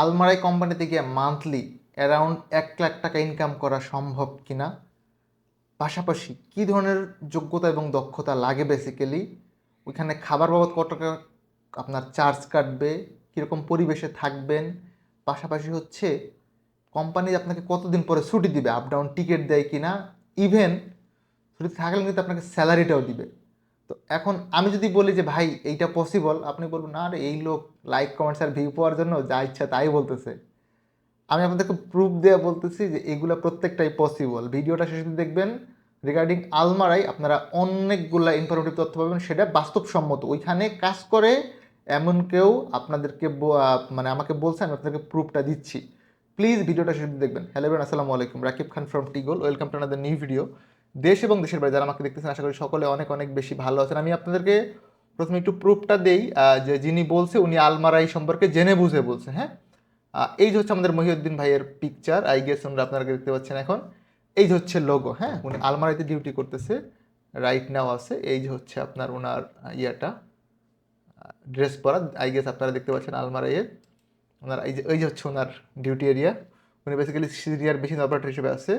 Almarai কোম্পানিতে গিয়ে monthly around এক লাখ টাকা ইনকাম করা সম্ভব কিনা? পাশাপাশি কী ধরনের যোগ্যতা এবং দক্ষতা লাগে বেসিক্যালি ওইখানে খাবার বাবদ কত টাকা আপনার চার্জ কাটবে? কীরকম পরিবেশে থাকবেন? পাশাপাশি হচ্ছে কোম্পানি আপনাকে কতদিন পরে ছুটি দিবে? আপ ডাউন টিকিট দেয় কিনা? ইভেন ছুটি থাকলে কিন্তু আপনাকে স্যালারিটাও দিবে। তো এখন আমি যদি বলি যে, ভাই, এইটা পসিবল আপনি বলবেন, না আরে এই লোক লাইক কমেন্টস আর ভিউ পাওয়ার জন্য যা ইচ্ছা তাই বলতেছে। আমি আপনাদেরকে প্রুফ দেওয়া বলতেছি যে, এগুলো প্রত্যেকটাই পসিবল ভিডিওটা শেষে দেখবেন। রিগার্ডিং আলমারাই আপনারা অনেকগুলা ইনফরমেটিভ তথ্য পাবেন, সেটা বাস্তবসম্মত। ওইখানে কাজ করে এমন কেউ আপনাদেরকে মানে আমাকে বলছে, আমি আপনাদেরকে প্রুফটা দিচ্ছি। প্লিজ ভিডিওটা শেষ দেখবেন। হ্যালো আসসালামু আলাইকুম। Rakib Khan from টিগোল welcome to another new video দেশ এবং দেশের বাইরে যারা আমাকে দেখতেছেন, আশা করি সকলে অনেক অনেক বেশি ভালো আছেন। আমি আপনাদেরকে প্রথমে একটু প্রুফটা দেই যে যিনি বলছে, উনি আলমারাই সম্পর্কে জেনে বুঝে বলছে হ্যাঁ? এই যে হচ্ছে আমাদের মহিউদ্দিন ভাইয়ের পিকচার আই গেস ওনারা আপনারা দেখতে পাচ্ছেন এখন? এই যে হচ্ছে লোগো হ্যাঁ? উনি আলমারাইতে ডিউটি করতেছে রাইট নাও আছে। এই যে হচ্ছে আপনার ওনার ইয়াটা ড্রেস পরা আই গেস আপনারা দেখতে পাচ্ছেন আলমারাইয়ের। ওনার এই যে এই যে হচ্ছে ওনার ডিউটি এরিয়া উনি বেসিক্যালি সিরিয়ার বেশি অপারেটর হিসেবে আছে।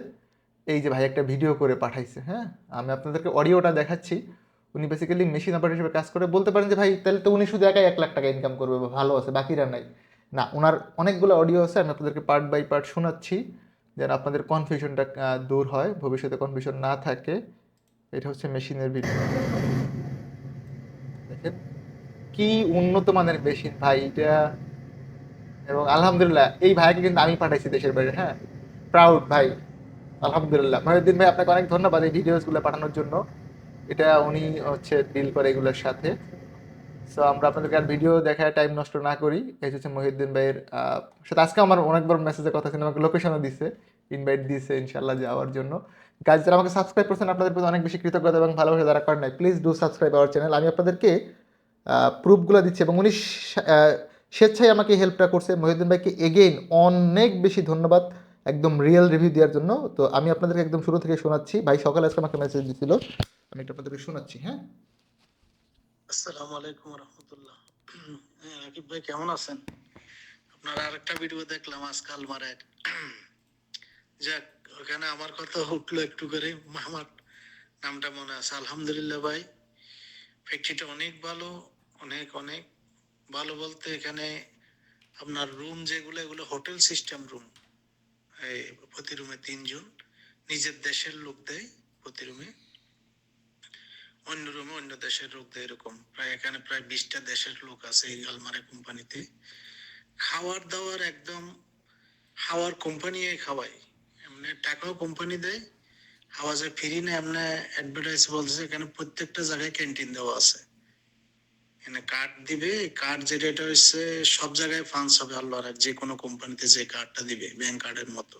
এই যে ভাই একটা ভিডিও করে পাঠাইছে হ্যাঁ? আমি আপনাদেরকে অডিওটা দেখাচ্ছি। উনি বেসিক্যালি মেশিন অপারেটর হিসেবে কাজ করে। বলতে পারেন যে ভাই, তাহলে তো উনি শুধু একাই এক লাখ টাকা ইনকাম করবে, বা ভালো আছে, বাকিরা নাই। না ওনার অনেকগুলো অডিও আছে, আমি আপনাদেরকে পার্ট বাই পার্ট শোনাচ্ছি, যেন আপনাদের কনফিউশনটা দূর হয়, ভবিষ্যতে কনফিউশন না থাকে। এটা হচ্ছে মেশিনের ভিডিও দেখেন, কি উন্নত মানের মেশিন ভাই, এটা। এবং আলহামদুলিল্লাহ, এই ভাইকে কিন্তু আমি পাঠাইছি দেশের বাইরে হ্যাঁ? প্রাউড ভাই। আলহামদুলিল্লাহ। মহিউদ্দিন ভাই, আপনাকে অনেক ধন্যবাদ এই ভিডিওসগুলো পাঠানোর জন্য। এটা উনি হচ্ছে ডিল করে এগুলোর সাথে। সো আমরা আপনাদেরকে আর ভিডিও দেখায় টাইম নষ্ট না করি। এই হচ্ছে মহিউদ্দিন ভাইয়ের সাথে আজকে আমার অনেকবার মেসেজের কথা ছিল, আমাকে লোকেশনও দিছে ইনভাইট দিয়েছে ইনশাল্লাহ যাওয়ার জন্য। গাছ যারা আমাকে সাবস্ক্রাইব করছেন, আপনাদের প্রতি অনেক বেশি কৃতজ্ঞতা এবং ভালোবাসা যারা করেন নাই please do subscribe our channel আমি আপনাদেরকে প্রুফগুলো দিচ্ছি এবং উনি স্বেচ্ছায় আমাকে হেল্পটা করছে। মহিউদ্দিন ভাইকে এগেইন অনেক বেশি ধন্যবাদ। একদম রিয়েল রিভিউ দেওয়ার জন্য। তো আমি আপনাদেরকে একদম শুরু থেকে শোনাচ্ছি। ভাই, সকালে আজকে আমাকে মেসেজ দিছিল। আমি এটা আপনাদেরকে শোনাচ্ছি হ্যাঁ? আসসালামু আলাইকুম রহমতুল্লাহ। হ্যাঁ রাকিব ভাই, কেমন আছেন? আপনার আরেকটা ভিডিও দেখলাম আজকাল মারে যাক, ওখানে আমার কথা উঠল একটু করে আমার নামটা মনে আছে। আলহামদুলিল্লাহ ভাই ফ্যাক্টরিটা অনেক ভালো, অনেক অনেক। ভালো বলতে এখানে আপনার রুম যেগুলো, এগুলো হোটেল সিস্টেম রুম প্রতি রুমে তিনজন নিজের দেশের লোক দেয় প্রতি রুমে অন্য রুমে অন্য দেশের লোক দেয় এরকম। প্রায় এখানে প্রায় বিশটা দেশের লোক আছে এই আলমারি কোম্পানিতে। খাওয়ার দাওয়ার একদম হাওয়ার কোম্পানি খাওয়াই এমনি টাকাও কোম্পানি দেয়, হাওয়া যে ফ্রি না, এমনি অ্যাডভার্টাইজ বলছে এখানে প্রত্যেকটা জায়গায় ক্যান্টিন দেওয়া আছে। এখানে কার্ড দিবে কার্ড যেটা এটা হচ্ছে সব জায়গায় ফান্স হবে আল্লাহর আর যে কোনো কোম্পানিতে যে কার্ডটা দিবে ব্যাংক কার্ডের মতো।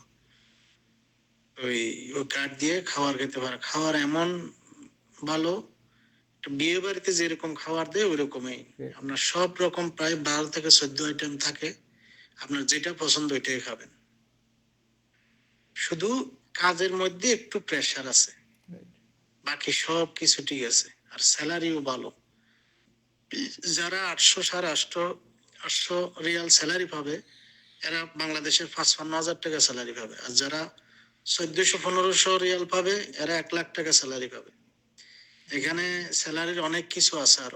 ওই ওই কার্ড দিয়ে খাবার খেতে পারে। খাবার এমন ভালো বিয়ে বাড়িতে যেরকম খাবার দেয় ওই রকমই আপনার সব রকম প্রায় বারো থেকে চোদ্দ আইটেম থাকে আপনার যেটা পছন্দ ওইটাই খাবেন। শুধু কাজের মধ্যে একটু প্রেশার আছে। বাকি সব কিছু ঠিক আছে। আর স্যালারিও ভালো। যারা আটশো সাড়ে আটশো আটশো রিয়াল স্যালারি পাবে, এরা বাংলাদেশের পাঁচপান্ন হাজার টাকা স্যালারি পাবে। আর যারা চোদ্দশো, পনেরোশো রিয়াল পাবে, এরা এক লাখ টাকা স্যালারি পাবে। এখানে স্যালারির অনেক কিছু আছে আর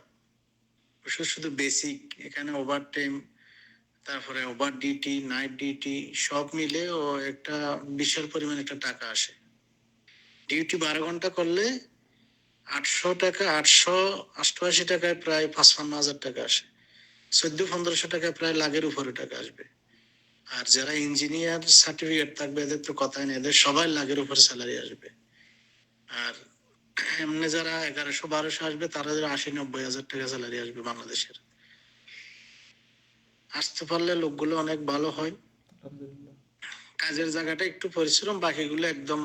শুধু বেসিক এখানে ওভার টাইম তারপরে ওভার ডিউটি নাইট ডিউটি সব মিলে ও একটা বিশাল পরিমাণ একটা টাকা আসে। ডিউটি বারো ঘণ্টা করলে আটশো টাকা আটশো অষ্টআশি টাকায় প্রায় পাঁচপান্ন হাজার টাকা আসে। চোদ্দ পনেরোশো টাকায় প্রায় লাখের উপরে টাকা আসবে। আর যারা ইঞ্জিনিয়ার সার্টিফিকেট থাকবে এদের তো কথাই নেই। এদের সবাই লাখের উপর স্যালারি আসবে। আর এমনি যারা এগারোশো বারোশো আসবে তারা যারা আশি নব্বই হাজার টাকা স্যালারি আসবে বাংলাদেশের। আসতে পারলে লোকগুলো অনেক ভালো হয়। কাজের জায়গাটা একটু পরিশ্রম বাকিগুলো একদম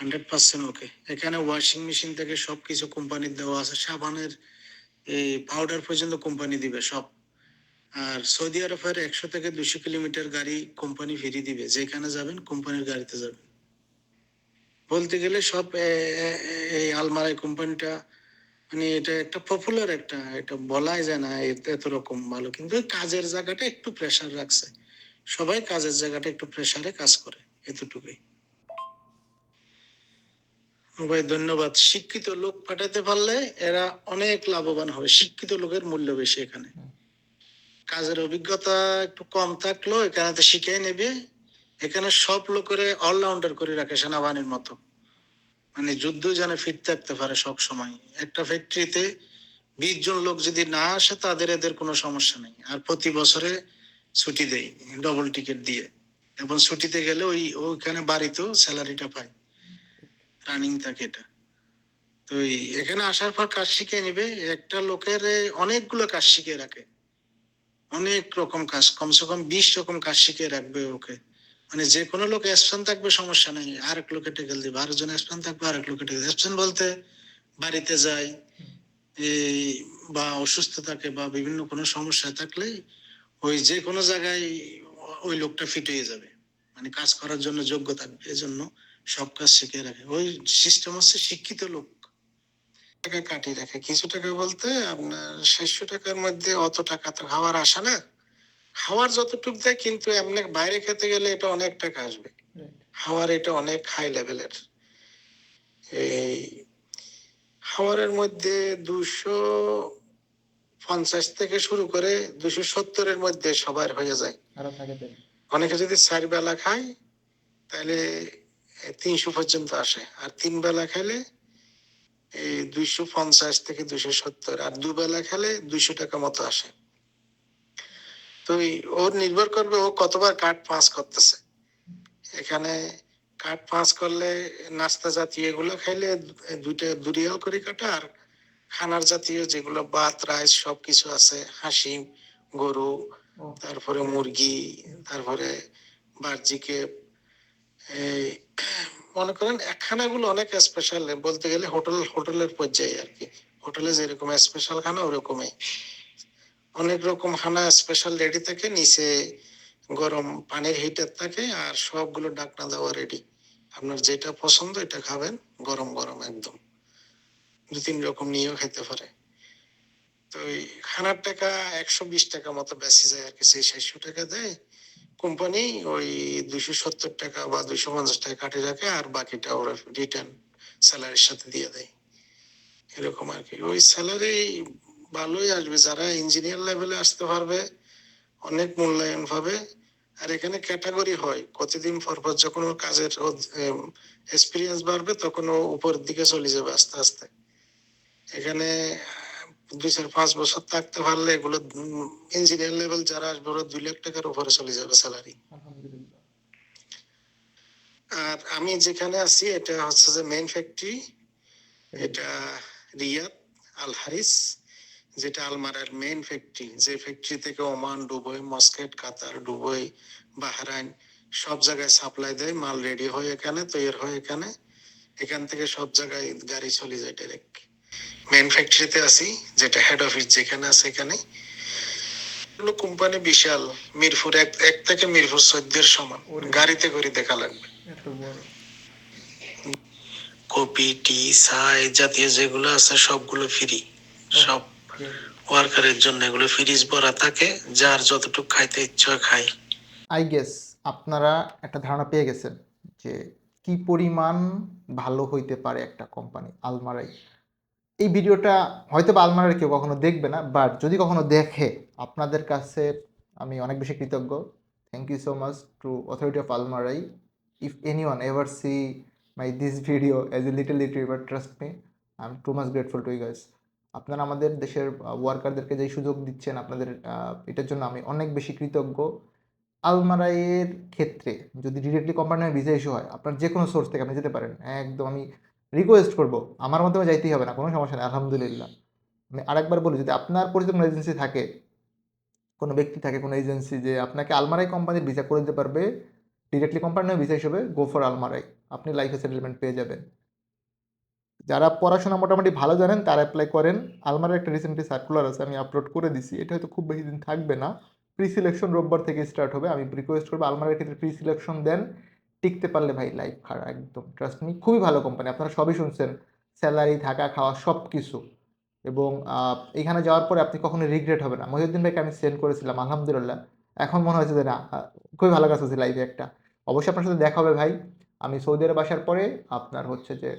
হান্ড্রেড পার্সেন্ট ওকে এখানে ওয়াশিং মেশিন থেকে সবকিছু কোম্পানির দেওয়া আছে। সাবানের এই পাউডার পর্যন্ত কোম্পানি দিবে সব। আর সৌদি আরবের একশো থেকে দুশো কিলোমিটার গাড়ি কোম্পানি ফিরিয়ে দিবে। যেখানে যাবেন কোম্পানির গাড়িতে যাবেন। বলতে গেলে সব এই আলমারাই কোম্পানিটা মানে এটা একটা পপুলার একটা, এটা বলাই যায় না, এত রকম ভালো। কিন্তু কাজের জায়গাটা একটু প্রেশার রাখছে। সবাই কাজের জায়গাটা একটু প্রেসারে কাজ করে, এতটুকুই। ভাই, ধন্যবাদ। শিক্ষিত লোক পাঠাতে পারলে এরা অনেক লাভবান হবে। শিক্ষিত লোকের মূল্য বেশি এখানে। কাজের অভিজ্ঞতা একটু কম থাকলেও এখানে তো শিখে নেবে। এখানে সব লোকের অলরাউন্ডার করে রাখে সেনাবাহিনীর মতো। মানে যুদ্ধ যেন ফিট থাকতে পারে সব সময়। একটা ফ্যাক্টরিতে বিশ জন লোক যদি না আসে, তাদের এদের কোনো সমস্যা নেই। আর প্রতি বছরে ছুটি দেয় ডবল টিকিট দিয়ে। এবং ছুটিতে গেলে ওই ওইখানে বাড়িতেও স্যালারিটা পায়। রানিং থাকে এটা। তো এখানে আসার পর কাজ শিখে নিবে। একটা লোকের অনেকগুলো কাজ শিখে রাখে। অনেক রকম কাজ, কমসে কম বিশ রকম কাজ শিখে রাখবে ওকে। মানে যে কোনো লোক অ্যাবসেন্ট থাকবে, সমস্যা নেই। আরেক লোকে টেকেল দিবে, আরেকজন অ্যাবসেন্ট থাকবে, আরেক লোকে টেকেল অ্যাবসেন্ট বলতে বাড়িতে যায় এই বা অসুস্থ থাকে বা বিভিন্ন কোনো সমস্যা থাকলে ওই যে কোনো জায়গায় ওই লোকটা ফিট হয়ে যাবে। মানে কাজ করার জন্য যোগ্য থাকবে। এজন্য সব কাজ শিখে রাখে। ওই সিস্টেম হচ্ছে শিক্ষিত লোক। টাকা কাটিয়ে রাখে। কিছু টাকা বলতে আপনার টাকার মধ্যে অত টাকা তো খাওয়ার আসে না। খাওয়ার যতটুকু দেয় কিন্তু এমনি বাইরে খেতে গেলে এটা অনেক টাকা আসবে। খাওয়ার এটা অনেক হাই লেভেলের এই খাওয়ারের মধ্যে দুশো পঞ্চাশ থেকে শুরু করে দুশো সত্তরের মধ্যে সবার হয়ে যায়। আরও থাকে দেন অনেকে যদি চার বেলা খায় তাহলে তিনশো পর্যন্ত আসে। আর তিন বেলা খেলে এই দুইশো পঞ্চাশ থেকে দুইশো সত্তর। আর দুবেলা খেলে দুইশো টাকা মতো আসে। তো ওর নির্ভর করবে ও কতবার কাঠ পাস করতেছে। এখানে কাঠ পাস করলে নাস্তা জাতীয় এগুলো খাইলে দুইটা দুরিয়াল করে কাটা আর খানার জাতীয় যেগুলো ভাত রাইস সবকিছু আছে হাসি গরু তারপরে মুরগি তারপরে বার্জিকে এই, মনে করেন খানাগুলো অনেক স্পেশাল বলতে গেলে হোটেল হোটেলের পর্যায়ে আর কি। হোটেলে যেরকম স্পেশাল খানা, ওরকমই। অনেক রকম খানা স্পেশাল রেডি থাকে, নিচে গরম পানির হিটার থাকে আর সবগুলো ডাকনা দেওয়া রেডি আপনার যেটা পছন্দ এটা খাবেন, গরম গরম একদম। দু তিন রকম নিয়েও খেতে পারে। তো ওই খানার টাকা একশো বিশ টাকা মতো বেশি যায় আর কি, সেই ষাটশো টাকা দেয়। কোম্পানি ওই দুইশো সত্তর টাকা বা দুইশো পঞ্চাশ টাকা কাটে রাখে আর বাকিটা ওরা রিটার্ন স্যালারির সাথে দিয়ে দেয়। এরকম আর কি। ওই স্যালারি ভালোই আসবে। যারা ইঞ্জিনিয়ার লেভেলে আসতে পারবে, অনেক মূল্যায়ন পাবে। আর এখানে ক্যাটাগরি হয়। কতদিন পর পর যখন ওর কাজের এক্সপিরিয়েন্স বাড়বে, তখন ও উপরের দিকে চলে যাবে আস্তে আস্তে। এখানে দুই পাঁচ বছর থাকতে পারলে এগুলো ইঞ্জিনিয়ার লেভেল যারা আসবে ওরা দুই লাখ টাকার উপরে চলে যাবে স্যালারি আর আমি যেখানে আছি এটা হচ্ছে যে মেইন ফ্যাক্টরি এটা রিয়াদ আল হারিস যেটা আলমারার মেইন ফ্যাক্টরি যে ফ্যাক্টরি থেকে Oman Dubai Muscat Qatar Dubai Bahrain সব জায়গায় সাপ্লাই দেয় মাল রেডি হয় এখানে তৈরি হয় এখানে। এখান থেকে সব জায়গায় গাড়ি চলে যায় ডাইরেক্ট মেইন ফ্যাক্টরিতে আছি যেটা হেড অফিস যেখানে আছে এখানে। কোম্পানি বিশাল মিরপুর এক এক থেকে মিরপুর চোদ্দের সমান। গাড়িতে করে দেখা লাগবে। কপি টি এই জাতীয় যেগুলো আছে সবগুলো ফ্রি সব ওয়ার্কারের জন্য এগুলো ফ্রিজ ভরা থাকে যার যতটুকু খাইতে ইচ্ছা খায় আই গেস আপনারা একটা ধারণা পেয়ে গেছেন যে কি পরিমাণ ভালো হইতে পারে একটা কোম্পানি আলমারাই এই ভিডিওটা হয়তো বা আলমারাই কেউ কখনো দেখবে না বাট যদি কখনো দেখে, আপনাদের কাছে আমি অনেক বেশি কৃতজ্ঞ। Thank you so much to authority of Almarai if any one ever see my this video as a little YouTuber trust me I am too much grateful to you guys আপনারা আমাদের দেশের ওয়ার্কারদেরকে যেই সুযোগ দিচ্ছেন আপনাদের এটার জন্য আমি অনেক বেশি কৃতজ্ঞ। আলমারাইয়ের ক্ষেত্রে যদি ডিরেক্টলি কোম্পানির ভিসা ইস্যু হয়, আপনার যে কোনো সোর্স থেকে আপনি যেতে পারেন। একদম আমি রিকোয়েস্ট করব। আমার মাধ্যমে যাইতেই হবে না, কোনো সমস্যা নেই, আলহামদুলিল্লাহ। আমি আরেকবার বলি, যদি আপনার পরিচিত কোনো এজেন্সি থাকে, কোনো ব্যক্তি থাকে, কোনো এজেন্সি যে আপনাকে আলমারাই কোম্পানির ভিসা করে দিতে পারবে ডিরেক্টলি কোম্পানির ভিসা হিসেবে গো ফর আলমারাই আপনি লাইফে সেটেলমেন্ট পেয়ে যাবেন। যারা পড়াশোনা মোটামুটি ভালো জানেন, তারা অ্যাপ্লাই করেন। আলমারের একটা রিসেন্টলি সার্কুলার আছে, আমি আপলোড করে দিছি। এটা হয়তো খুব বেশি দিন থাকবে না। প্রি সিলেকশন রোববার থেকে স্টার্ট হবে। আমি রিকোয়েস্ট করব, আলমারের ক্ষেত্রে প্রি সিলেকশন দেন। টিকতে পারলে ভাই লাইফ খারাপ একদম। ট্রাস্ট মি খুবই ভালো কোম্পানি আপনারা সবই শুনছেন। স্যালারি থাকা, খাওয়া সব কিছু এবং এখানে যাওয়ার পরে আপনি কখনো রিগ্রেট হবে না। মহিউদ্দিন ভাইকে আমি সেন্ড করেছিলাম, আলহামদুলিল্লাহ। এখন মনে হয়েছে যে না খুবই ভালো কাজ হচ্ছে লাইফে একটা। অবশ্যই আপনার সাথে দেখা হবে ভাই। আমি সৌদি আরব আসার পরে আপনার হচ্ছে যে,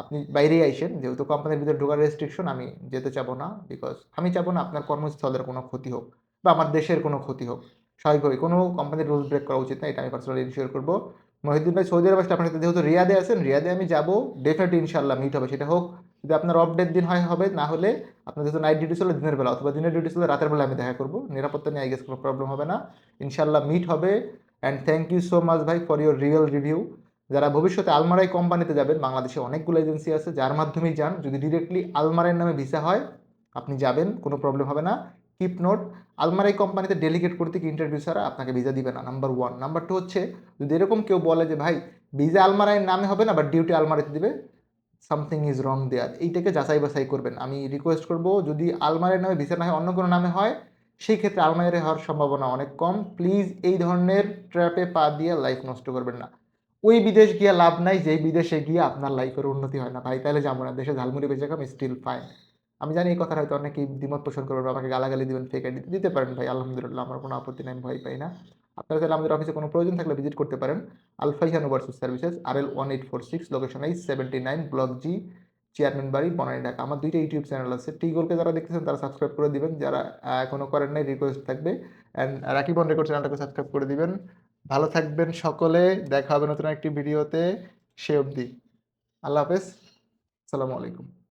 আপনি বাইরেই আইসেন। যেহেতু কোম্পানির ভিতরে ঢোকার রেস্ট্রিকশন আমি যেতে চাবো না। বিকজ আমি চাবো না, আপনার কর্মস্থলের কোনো ক্ষতি হোক বা আমার দেশের কোনো ক্ষতি হোক। স্বাভাবিকভাবে কোনো কোম্পানির রুলস ব্রেক করা উচিত না, এটা আমি পার্সোনালি ইনশিওর করব। মহিউদ্দিন ভাই সৌদি আরব আসলে আপনার সাথে, যেহেতু রিয়াদে আছেন, রিয়াদে আমি যাব ডেফিনেটলি ইনশাল্লাহ মিট হবে, সেটা হোক, যদি আপনার অফ ডের দিন হয়, হবে, না হলে আপনার যেহেতু নাইট ডিউটি ছিল দিনের বেলা, অথবা দিনের ডিউটি ছিল রাতের বেলা আমি দেখা করব, নিরাপত্তা নিয়ে আই গেস কোনো প্রবলেম হবে না ইনশাল্লাহ মিট হবে and thank you so much ভাই ফর ইউর রিয়েল রিভিউ যারা ভবিষ্যতে আলমারাই কোম্পানিতে যাবেন, বাংলাদেশে অনেকগুলো এজেন্সি আছে, যার মাধ্যমেই যান, যদি ডিরেক্টলি আলমারাইয়ের নামে ভিসা হয়, আপনি যাবেন, কোনো প্রবলেম হবে না কিপ নোট আলমারাই কোম্পানিতে ডেলিগেট করতে কি ইন্টারভিউ ছাড়া আপনাকে ভিসা দিবে না নাম্বার ওয়ান নাম্বার টু হচ্ছে, যদি এরকম কেউ বলে যে, ভাই ভিসা আলমারাইয়ের নামে হবে না বা ডিউটি আলমারিতে দিবে সামথিং ইজ রং দেয়ার এইটাকে যাচাই বাছাই করবেন। আমি রিকোয়েস্ট করব, যদি আলমারির নামে ভিসা না হয়, অন্য কোনো নামে হয়, সেই ক্ষেত্রে আলমারি হওয়ার সম্ভাবনা অনেক কম। প্লিজ এই ধরনের ট্র্যাপে পা দিয়ে লাইফ নষ্ট করবেন না। ওই বিদেশ গিয়ে লাভ নাই, যেই বিদেশে গিয়ে আপনার লাইফের উন্নতি হয় না। ভাই, তাহলে যাব না, দেশে ঝালমুড়ি বেঁচে খাম স্টিল ফাইন আমি জানি এই কথা হয়তো অনেকেই দ্বিমত পোষণ করবেন আমাকে গালাগালি দিবেন ফেক আইডি দিতে পারেন ভাই আলহামদুলিল্লাহ আমার কোনো আপত্তি নাই আমি ভয় পাই না। আপনারা চাইলে আমাদের অফিসে কোনো প্রয়োজন থাকলে ভিজিট করতে পারেন। Alfaihan overseas services R L one eight four six location H seventy nine block G chairman বাড়ি বনানী ঢাকা। আমার দুইটা ইউটিউব চ্যানেল আছে। টিগোলকে যারা দেখতেছেন তারা সাবস্ক্রাইব করে দিবেন। যারা আহ, এখনও করেন নাই রিকোয়েস্ট থাকবে। অ্যান্ড রাকিব অন রেকর্ড চ্যানেলটাকে সাবস্ক্রাইব করে দিবেন। ভালো থাকবেন সকলে। দেখা হবে নতুন একটি ভিডিওতে সে অবধি। আল্লাহ হাফেজ। আসসালামু আলাইকুম।